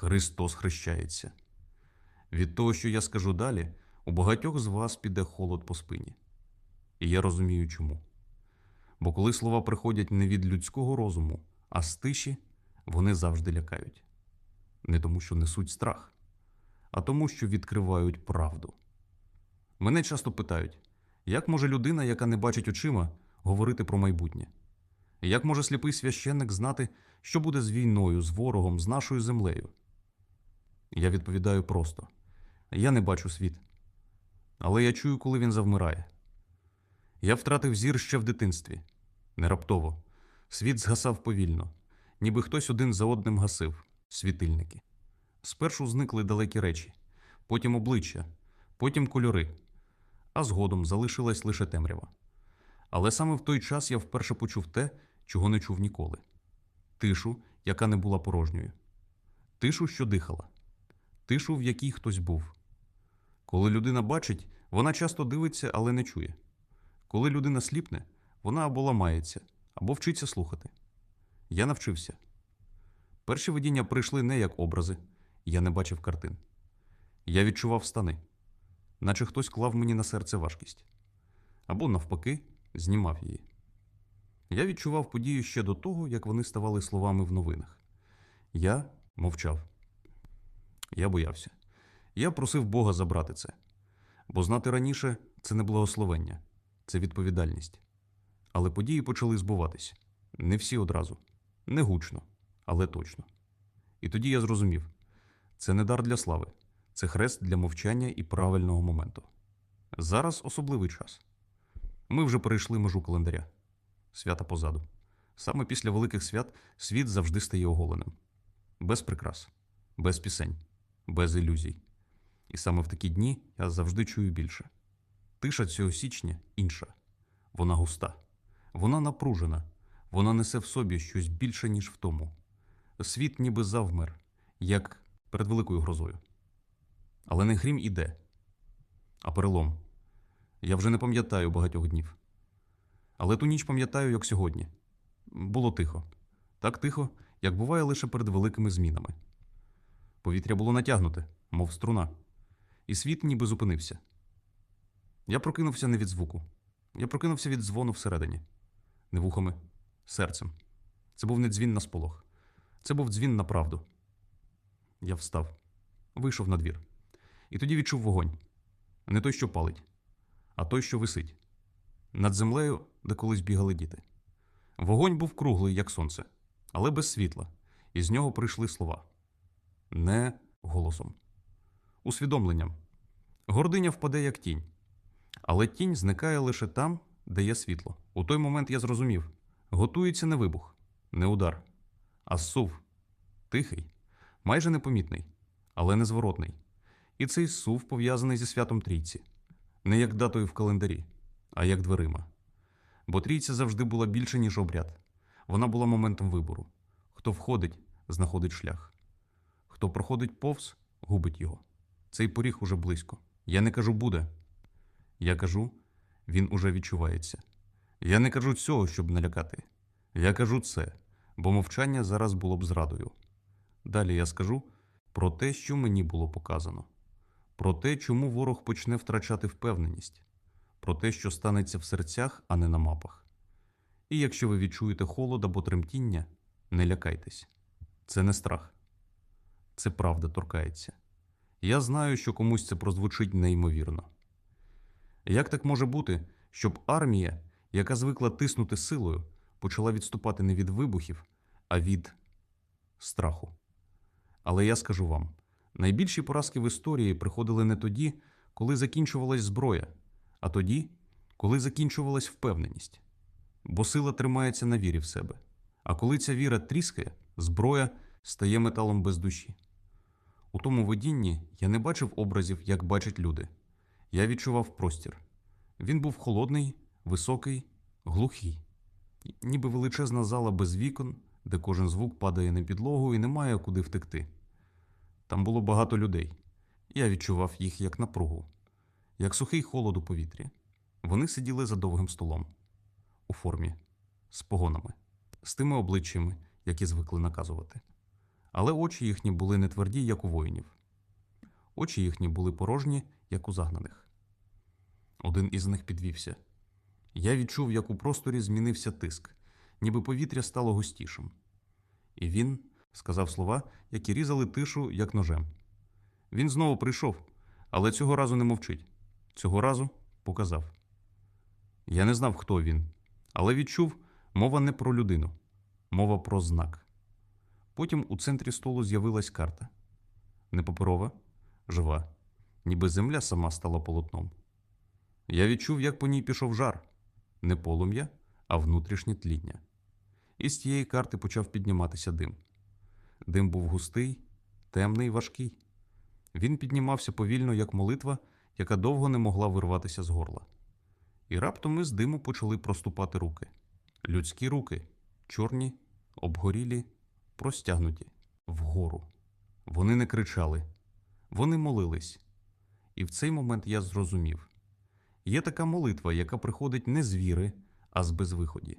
Христос хрещається. Від того, що я скажу далі, у багатьох з вас піде холод по спині. І я розумію чому. Бо коли слова приходять не від людського розуму, а з тиші, вони завжди лякають. Не тому, що несуть страх, а тому, що відкривають правду. Мене часто питають, як може людина, яка не бачить очима, говорити про майбутнє? Як може сліпий священник знати, що буде з війною, з ворогом, з нашою землею? Я відповідаю просто: я не бачу світ. Але я чую, коли він завмирає. Я втратив зір ще в дитинстві, не раптово. Світ згасав повільно, ніби хтось один за одним гасив світильники. Спершу зникли далекі речі, потім обличчя, потім кольори, а згодом залишилась лише темрява. Але саме в той час я вперше почув те, чого не чув ніколи тишу, яка не була порожньою, тишу, що дихала, тишу, в якій хтось був. Коли людина бачить, вона часто дивиться, але не чує. Коли людина сліпне, вона або ламається, або вчиться слухати. Я навчився. Перші видіння прийшли не як образи, я не бачив картин. Я відчував стани, наче хтось клав мені на серце важкість, або, навпаки, знімав її. Я відчував подію ще до того, як вони ставали словами в новинах. Я мовчав. Я боявся. Я просив Бога забрати це, бо знати раніше це не благословення, це відповідальність. Але події почали збуватись. Не всі одразу, не гучно, але точно. І тоді я зрозумів: це не дар для слави, це хрест для мовчання і правильного моменту. Зараз особливий час. Ми вже перейшли межу календаря. Свята позаду. Саме після великих свят світ завжди стає оголеним. Без прикрас, без пісень, без ілюзій. І саме в такі дні я завжди чую більше. Тиша цього січня інша. Вона густа, вона напружена, вона несе в собі щось більше, ніж в тому. Світ ніби завмер, як перед великою грозою. Але не грім іде, а перелом. Я вже не пам'ятаю багатьох днів. Але ту ніч пам'ятаю, як сьогодні. Було тихо. Так тихо, як буває лише перед великими змінами. Повітря було натягнуте, мов струна, і світ ніби зупинився. Я прокинувся не від звуку. Я прокинувся від дзвону всередині, не вухами, серцем. Це був не дзвін на сполох. Це був дзвін на правду. Я встав, вийшов на двір. І тоді відчув вогонь. Не той, що палить, а той, що висить. Над землею, де колись бігали діти. Вогонь був круглий, як сонце, але без світла, і з нього прийшли слова. Не голосом. Усвідомленням. Гординя впаде, як тінь. Але тінь зникає лише там, де є світло. У той момент я зрозумів: готується не вибух, не удар, а сув. Тихий, майже непомітний, але незворотний. І цей сув пов'язаний зі святом трійці, не як датою в календарі, а як дверима. Бо трійця завжди була більше, ніж обряд. Вона була моментом вибору. Хто входить, знаходить шлях. Хто проходить повз, губить його. Цей поріг уже близько. Я не кажу буде. Я кажу, він уже відчувається. Я не кажу цього, щоб налякати. Я кажу це, бо мовчання зараз було б зрадою. Далі я скажу про те, що мені було показано, про те, чому ворог почне втрачати впевненість, про те, що станеться в серцях, а не на мапах. І якщо ви відчуєте холод або тремтіння, не лякайтесь. Це не страх, це правда торкається. Я знаю, що комусь це прозвучить неймовірно. Як так може бути, щоб армія, яка звикла тиснути силою, почала відступати не від вибухів, а від страху? Але я скажу вам: найбільші поразки в історії приходили не тоді, коли закінчувалась зброя, а тоді, коли закінчувалась впевненість. Бо сила тримається на вірі в себе. А коли ця віра тріскає, зброя стає металом без душі. У тому видінні я не бачив образів, як бачать люди. Я відчував простір. Він був холодний, високий, глухий, ніби величезна зала без вікон, де кожен звук падає на підлогу і немає куди втекти. Там було багато людей. Я відчував їх як напругу, як сухий холод у повітрі. Вони сиділи за довгим столом у формі, з погонами, з тими обличчями, які звикли наказувати. Але очі їхні були не тверді, як у воїнів. Очі їхні були порожні, як у загнаних. Один із них підвівся. Я відчув, як у просторі змінився тиск, ніби повітря стало густішим. І він сказав слова, які різали тишу, як ножем. Він знову прийшов, але цього разу не мовчить. Цього разу показав. Я не знав, хто він, але відчув, мова не про людину, мова про знак. Потім у центрі столу з'явилась карта. Не паперова, жива, ніби земля сама стала полотном. Я відчув, як по ній пішов жар, не полум'я, а внутрішнє тління. І з тієї карти почав підніматися дим. Дим був густий, темний, важкий. Він піднімався повільно, як молитва, яка довго не могла вирватися з горла. І раптом із диму почали проступати руки. Людські руки, чорні, обгорілі, простягнуті вгору. Вони не кричали, вони молились. І в цей момент я зрозумів: є така молитва, яка приходить не з віри, а з безвиході.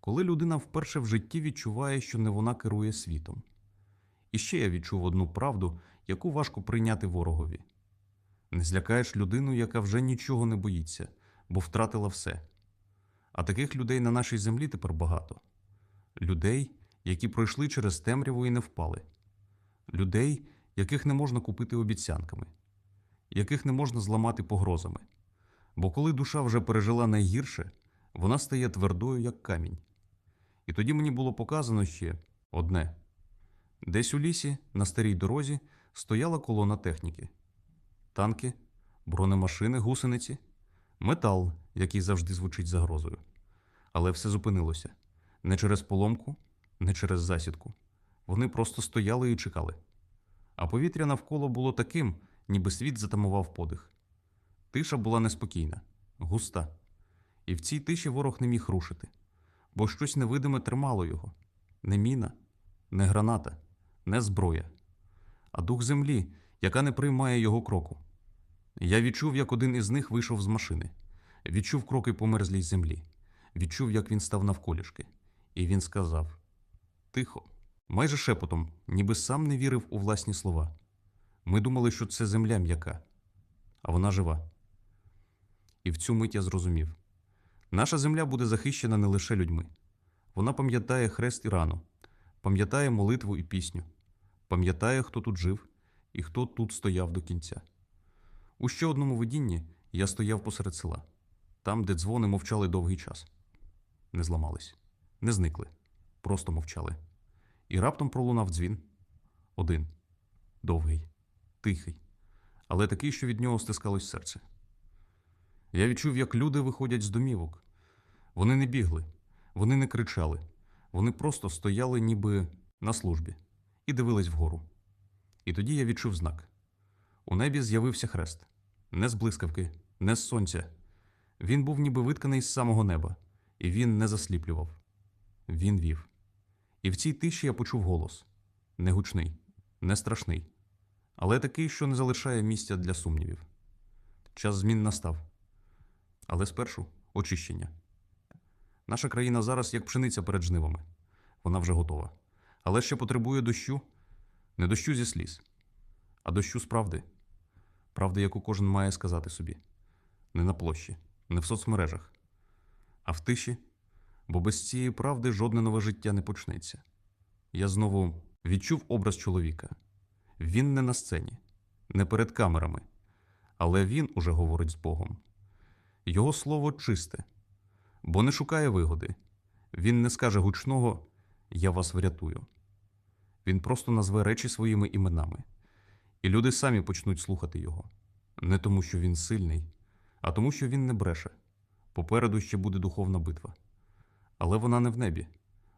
Коли людина вперше в житті відчуває, що не вона керує світом. І ще я відчув одну правду, яку важко прийняти ворогові. Не злякаєш людину, яка вже нічого не боїться, бо втратила все. А таких людей на нашій землі тепер багато. Людей, які пройшли через темряву і не впали. Людей, яких не можна купити обіцянками, яких не можна зламати погрозами. Бо коли душа вже пережила найгірше, вона стає твердою, як камінь. І тоді мені було показано ще одне: десь у лісі, на старій дорозі, стояла колона техніки: танки, бронемашини, гусениці, метал, який завжди звучить загрозою. Але все зупинилося не через поломку, не через засідку. Вони просто стояли і чекали. А повітря навколо було таким, ніби світ затамував подих. Тиша була неспокійна, густа. І в цій тиші ворог не міг рушити, бо щось невидиме тримало його не міна, не граната, не зброя, а дух землі, яка не приймає його кроку. Я відчув, як один із них вийшов з машини, відчув кроки по мерзлій землі, відчув, як він став навколішки, і він сказав Тихо, майже шепотом, ніби сам не вірив у власні слова. Ми думали, що це земля м'яка, а вона жива. І в цю мить я зрозумів. Наша земля буде захищена не лише людьми. Вона пам'ятає хрест і рану, пам'ятає молитву і пісню, пам'ятає, хто тут жив і хто тут стояв до кінця. У ще одному видінні я стояв посеред села, там, де дзвони мовчали довгий час. Не зламались, не зникли, просто мовчали. І раптом пролунав дзвін. Один, довгий, тихий, але такий, що від нього стискалось серце. Я відчув, як люди виходять з домівок. Вони не бігли, вони не кричали, вони просто стояли ніби на службі і дивились вгору. І тоді я відчув знак. У небі з'явився хрест не з блискавки, не з сонця. Він був ніби витканий з самого неба, і він не засліплював. Він вів. І в цій тиші я почув голос не гучний, не страшний, але такий, що не залишає місця для сумнівів. Час змін настав. Але спершу очищення. Наша країна зараз як пшениця перед жнивами. Вона вже готова. Але ще потребує дощу, не дощу зі сліз, а дощу з правди. Правди, яку кожен має сказати собі. Не на площі, не в соцмережах, а в тиші, бо без цієї правди жодне нове життя не почнеться. Я знову відчув образ чоловіка. Він не на сцені, не перед камерами, але він уже говорить з Богом. Його слово чисте, бо не шукає вигоди. Він не скаже гучного Я вас врятую. Він просто назве речі своїми іменами, і люди самі почнуть слухати його. Не тому, що він сильний, а тому, що він не бреше. Попереду ще буде духовна битва. Але вона не в небі,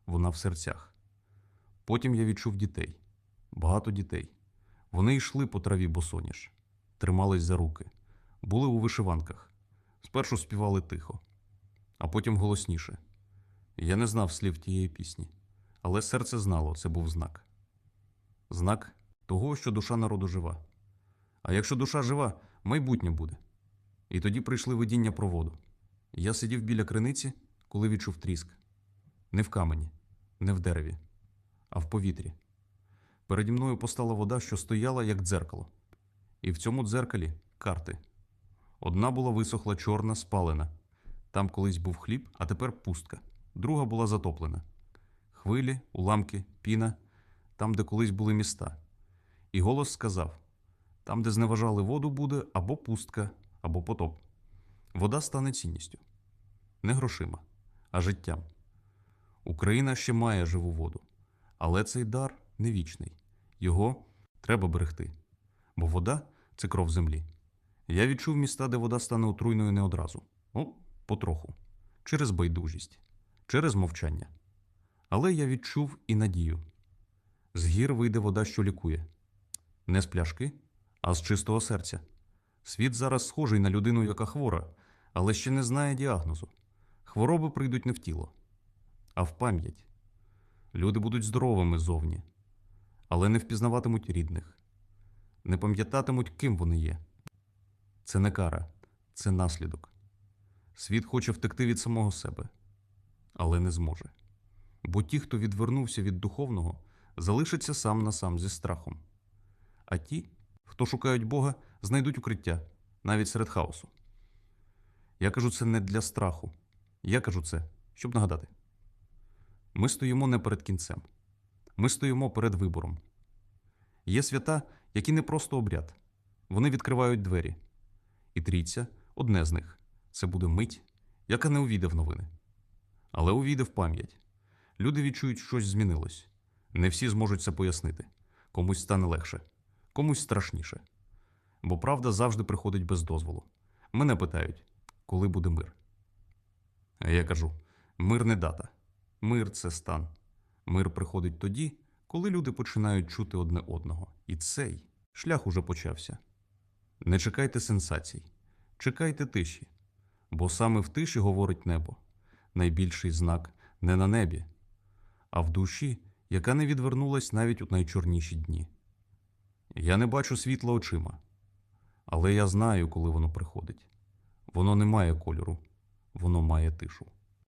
вона в серцях. Потім я відчув дітей, багато дітей. Вони йшли по траві босоніж, тримались за руки, були у вишиванках. Спершу співали тихо, а потім голосніше. Я не знав слів тієї пісні, але серце знало, це був знак. Знак того, що душа народу жива. А якщо душа жива, майбутнє буде. І тоді прийшли видіння про воду. Я сидів біля криниці, коли відчув тріск. Не в камені, не в дереві, а в повітрі. Переді мною постала вода, що стояла, як дзеркало. І в цьому дзеркалі карти. Одна була висохла чорна, спалена. Там колись був хліб, а тепер пустка. Друга була затоплена. Хвилі, уламки, піна, там, де колись були міста. І голос сказав: там, де зневажали воду, буде або пустка, або потоп. Вода стане цінністю. Не грошима, а життям. Україна ще має живу воду, але цей дар не вічний. Його треба берегти. Бо вода це кров землі. Я відчув міста, де вода стане отруйною не одразу. Ну, потроху. Через байдужість, через мовчання. Але я відчув і надію. З гір вийде вода, що лікує. Не з пляшки, а з чистого серця. Світ зараз схожий на людину, яка хвора, але ще не знає діагнозу. Хвороби прийдуть не в тіло, а в пам'ять. Люди будуть здоровими зовні, але не впізнаватимуть рідних, не пам'ятатимуть, ким вони є. Це не кара, це наслідок. Світ хоче втекти від самого себе, але не зможе. Бо ті, хто відвернувся від духовного, залишаться сам на сам зі страхом. А ті, хто шукають Бога, знайдуть укриття навіть серед хаосу. Я кажу це не для страху. Я кажу це, щоб нагадати. Ми стоїмо не перед кінцем, ми стоїмо перед вибором. Є свята, які не просто обряд, вони відкривають двері. І трійця одне з них це буде мить, яка не увійде в новини. Але увійде в пам'ять. Люди відчують, щось змінилось. Не всі зможуть це пояснити. Комусь стане легше, комусь страшніше. Бо правда завжди приходить без дозволу. Мене питають, коли буде мир. А я кажу: мир не дата. Мир це стан. Мир приходить тоді, коли люди починають чути одне одного. І цей шлях уже почався. Не чекайте сенсацій, чекайте тиші, бо саме в тиші говорить небо. Найбільший знак не на небі, а в душі, яка не відвернулась навіть у найчорніші дні. Я не бачу світла очима, але я знаю, коли воно приходить. Воно не має кольору, воно має тишу.